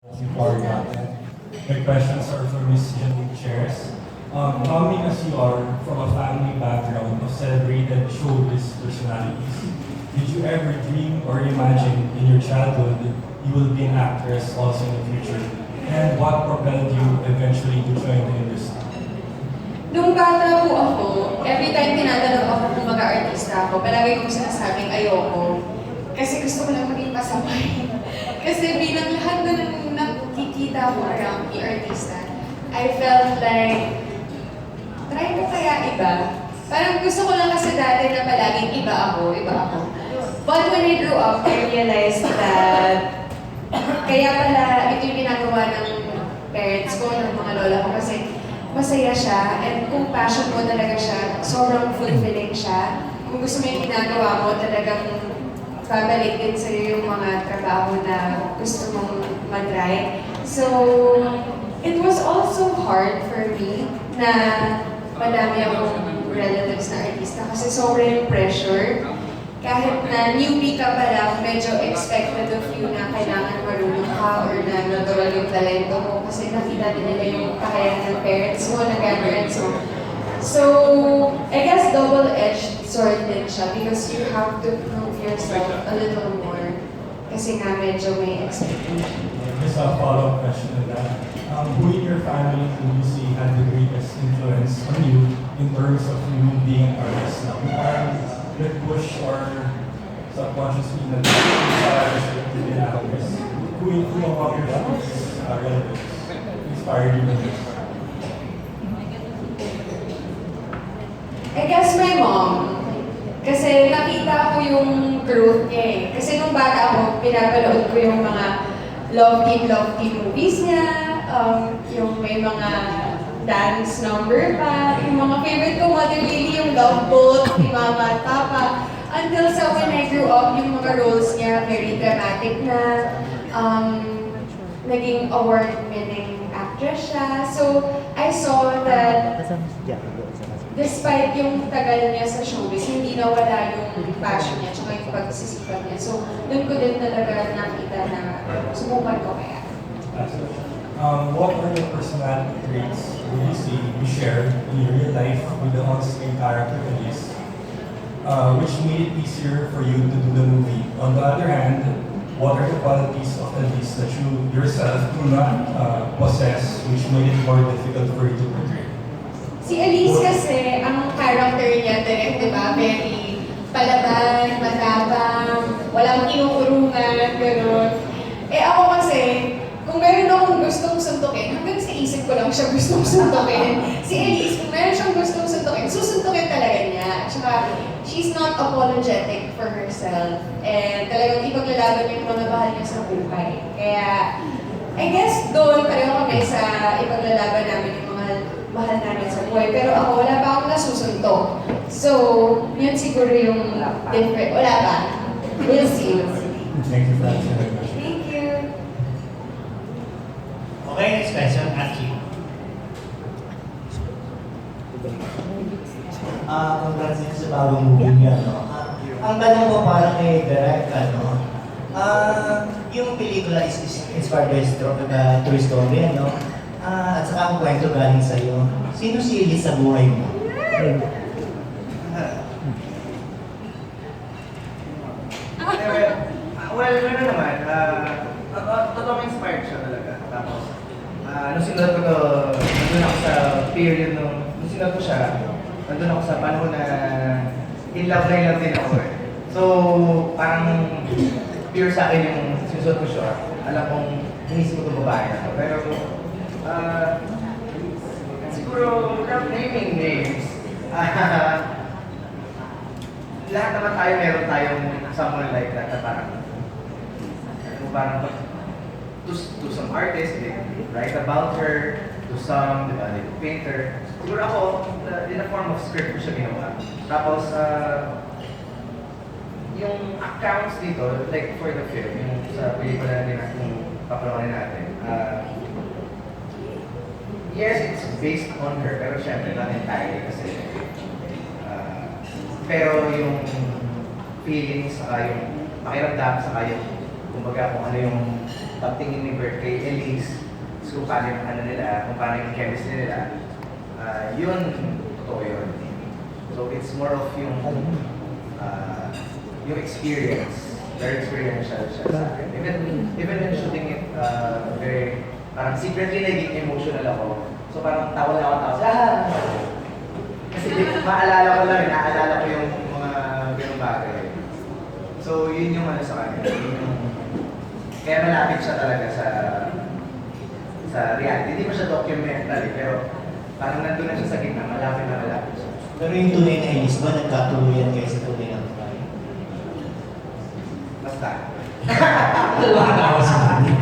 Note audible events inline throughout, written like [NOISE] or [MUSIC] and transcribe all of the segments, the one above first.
before natin. My questions are for Miss Janine Cheres. Um, coming as you are from a family background of celebrated showbiz personalities, did you ever dream or imagine in your childhood you will be an actress also in the future? And what propelled you eventually to join the industry? Nung bata po ako, every time tinatanong ako kung mag-artista ako, palagi kong sinasabing ayoko. Kasi gusto ko lang maging pasaway. Kasi bilang lahat na nakikita ko around the artista, I felt like, try ko kaya iba. Parang gusto ko lang kasi dati na palaging iba ako, iba ako. But when I grew up, I realized that kaya pala ito yung ginagawa ng parents ko, ng mga lola ko kasi masaya siya and kung passion mo talaga siya, sobrang fulfilling siya. Kung gusto mo yung ginagawa mo, talagang babalik din sa'yo yung mga trabaho na gusto mong mag-try. So, it was also hard for me na madami akong relatives na artista kasi sobrang pressure kahit na newbie ka pa lang, medyo expected of you na kailangan marunong ka or na natural yung talento mo kasi nakita din nila yung kakayahan ng parents mo, ng grandparents mo. So, I guess double-edged sword din siya because you have to prove yourself a little more kasi nga medyo may expectation. Just a follow-up question on that. Um, who in your family do you see had the greatest influence on you in terms of you being an artist now? Parang nag-push or subconsciously you to be an actress? Who, who among your family uh, relatives inspired you the most? I guess my mom. Kasi nakita ko yung growth niya eh. Kasi nung bata ako, pinapanood ko yung mga love team, love team movies niya. Um, yung may mga dance number pa. Yung mga favorite ko, Mother Lily, yung Love Boat, ni Mama at Papa. Until sa when I grew up, yung mga roles niya, very dramatic na. Um, naging award-winning actress siya. So, I saw that despite yung tagal niya sa showbiz, hindi nawala yung passion niya tsaka yung pagsisipan niya. So, doon ko din talaga nakita na subukan ko kaya. Um, what are the personality traits would you see you share in your real life with the on-screen character Elise, uh, which made it easier for you to do the movie? On the other hand, what are the qualities of Elise that you yourself do not uh, possess, which made it more difficult for you to portray? Si Elise kasi, ang character niya direct, di ba? Very palaban, matapang, walang kinukurungan, gano'n. Eh ako kasi, kung meron akong gustong suntukin, hanggang sa isip ko lang siya gustong suntukin. Si Elise, kung meron siyang gustong suntukin, susuntukin talaga niya. Tsaka, she's not apologetic for herself. And talagang ipaglalaban niya yung mga mahal niya sa buhay. Kaya, I guess doon pareho kami sa ipaglalaban namin yung mga mahal namin sa buhay. Pero ako, wala pa akong nasusuntok. So, yun siguro yung different. Wala pa. We'll see. We'll see. Thank you. Okay, next question, Aki. Ah, congrats sa bagong movie niya, no? Ah, ang tanong ko parang kay Direk, ano? Ah, yung pelikula is, is inspired by stro- uh, true story, ano? Ah, at saka ang kwento galing sa'yo. Sino si Elise sa buhay mo? well, well, ano naman, uh, totoong inspired siya talaga. Tapos, uh, nung sinulat ko to, nandun ako sa period nung, nung sinulat ko siya, nandun ako sa panahon na in love na in love din ako eh. So, parang pure sa akin yung sinusuot ko siya. Alam kong inisip ko itong babae na to. Pero, uh, siguro, without naming names, ah, [LAUGHS] lahat naman tayo meron tayong someone like that na parang ano, parang to, to some artists, they write about her, to some, di ba, they paint her. Siguro ako, uh, in a form of script ko siya ginawa. Tapos, uh, yung accounts dito, like for the film, yung sa pelikula na natin, papanoorin natin, uh, yes, it's based on her, pero syempre not entirely kasi uh, pero yung feelings, saka yung pakiramdam, saka yung kumbaga kung ano yung pagtingin ni Bert kay Elise, is kung paano yung ano nila, kung paano yung chemistry nila, ah, yun, totoo yun. So it's more of yung, ah, yung experience, very experiential siya sa akin. Even, even in shooting it, uh, very, parang secretly naging emotional ako. So parang tawa na ako, tawa, ah! Kasi maalala ko lang, naaalala ko yung mga ganung bagay. So yun yung ano sa kanya, yun yung, kaya malapit siya talaga sa sa reality. Hindi mo siya documentary, pero parang nandun na siya sa gitna, malapit na malapit siya. Pero yung tunay na Elise ba, nagkatuluyan kayo sa tunay na buhay? Basta. Nakakatawa si Manny.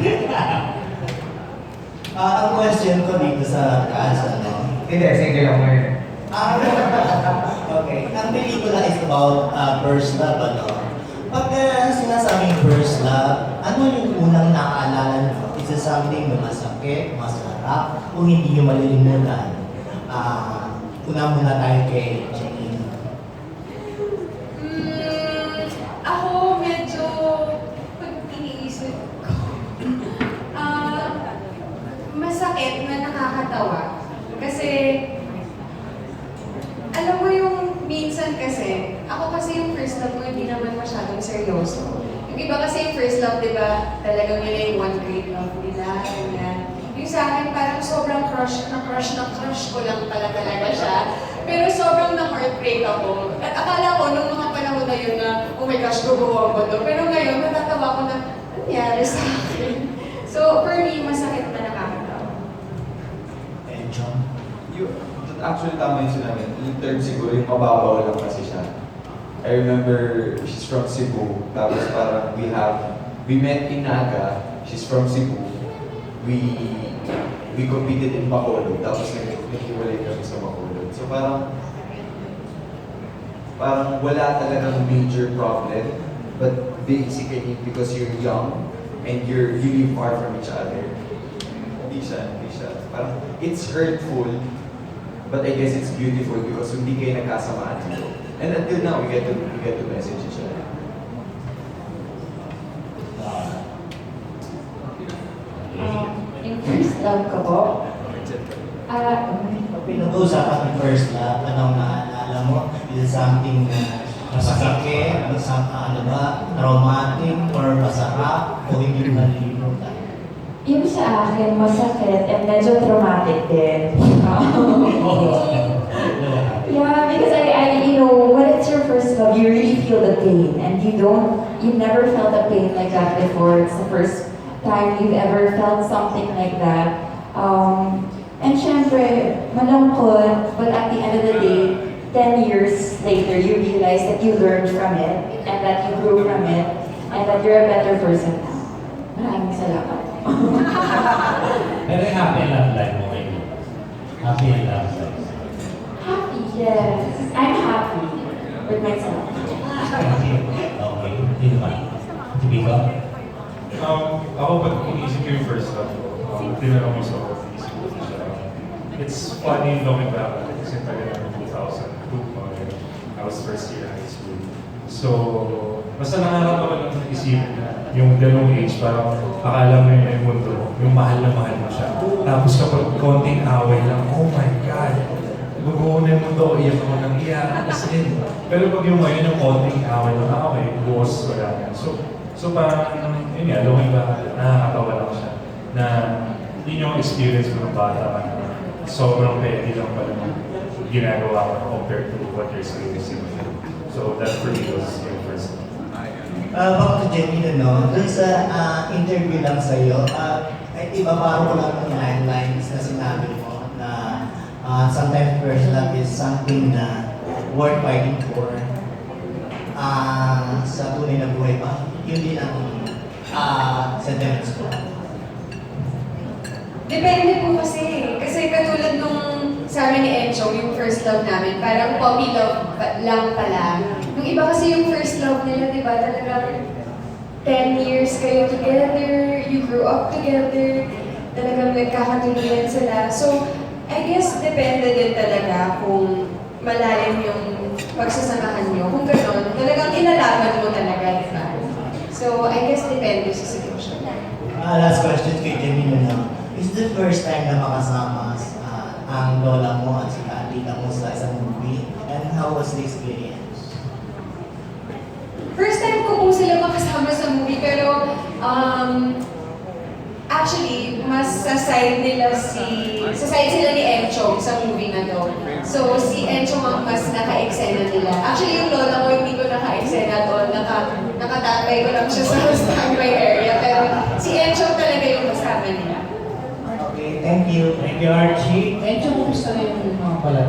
Ah, ang question ko dito sa taas, ano? Hindi, single ako ngayon. Ah, [LAUGHS] okay. Ang pelikula is about uh, first love, ano? Pag uh, sinasabing first love, ano yung unang naaalala nyo? Is it something na masakit, masarap, o hindi nyo malilimutan? Ah, una muna tayo kay Janine. Mm, ako medyo, pag iniisip ko, ah, masakit na nakakatawa. Kasi, alam mo yung minsan kasi, ako kasi yung first love ko hindi naman masyadong seryoso. Yung iba kasi yung first love, di ba, talagang nila yung one great love sa akin, parang sobrang crush na crush na crush ko lang pala talaga siya. Pero sobrang na-heartbreak ako. At akala ko nung mga panahon na yun na, oh my gosh, gumawa ko to. Pero ngayon, natatawa ko na, nangyari sa akin? So, for me, masakit na nakakatawa. And John? Yung, actually, tama yung sinabi. Yung term siguro, yung mababaw lang kasi siya. I remember, she's from Cebu. Tapos parang we have, we met in Naga. She's from Cebu. We, we competed in Bacolod. Tapos nag- naghiwalay kami sa Bacolod. So parang, parang wala talagang major problem. But basically, because you're young and you're, you live far from each other, hindi siya, hindi siya. Parang, it's hurtful, but I guess it's beautiful because hindi kayo nagkasamaan dito. And until now, we get to, we get to message each other. Ah, Um, in first love ko po, ah, Pag pinag-uusapan ng first love, anong naaalala mo? Is it something na masakit, masama, ano ba, traumatic, or masarap, o hindi malilimutan? yung sa akin masakit and medyo traumatic din. [LAUGHS] yeah, because I, I, you know, when it's your first love, you really feel the pain and you don't, you've never felt a pain like that before. It's the first time you've ever felt something like that. Um, and syempre, malungkot, but at the end of the day, 10 years later, you realize that you learned from it and that you grew from it and that you're a better person now. Maraming salamat. [LAUGHS] Pero yung happy and love life mo ngayon. Happy and love life. Happy, yes. I'm happy with myself. Okay. Okay. Hindi naman. Hindi ko. Um, ako pag iniisip ko yung first love ko, um, tinanong mo sa funny looking back at it kasi talaga ng 2002 pa rin. I was first year high school. So, basta nakakatawa lang sa isipin na yung ganung age, parang akala mo yun na yung mundo, yung mahal na mahal mo siya. Tapos kapag konting away lang, oh my God, Guguho na yung mundo, iyak ako ng iyak, as in. Pero pag yung ngayon, yung konting away lang, ah, okay, buwas, wala na. So, so parang, yun nga, looking back, nakakatawa lang siya. Na, yun yung experience ko ng bata ka na sobrang petty lang pala ng ginagawa ko compared to what you're experiencing. So, that for me was yung first time. Ah, baka to Jenny, no? Doon sa ah, interview lang sa'yo, uh, ay ibabaro ko lang yung headlines na sinabi mo na ah, sometimes first love is something na worth fighting for. Ah, sa tunay na buhay pa, yun din ang ah, sentiments ko. Depende po kasi. Katulad nung sa amin ni Encho, yung first love namin, parang puppy love lang pala. Yung iba kasi yung first love nila, di ba, talagang 10 years kayo together, you grew up together, talagang nagkakatuluyan sila. So, I guess depende din talaga kung malalim yung pagsasamahan nyo. Kung gano'n, talagang ilalaban mo talaga, di ba? So, I guess depende sa sitwasyon. Ah, Ah, last question kay Janine na. Is the first time na makasama ah, ang lola mo at saka tita mo sa isang movie? And how was the experience? First time ko po sila makasama sa movie, pero um, actually, mas sa side nila si... Sa side sila ni Enchong sa movie na to. So, si Enchong ang mas naka-eksena nila. Actually, yung lola ko, hindi ko naka-eksena doon. Naka, nakatambay ko lang siya sa standby area. Pero si Enchong talaga thank you. Thank you, Archie. Medyo kumusta rin yung mga balat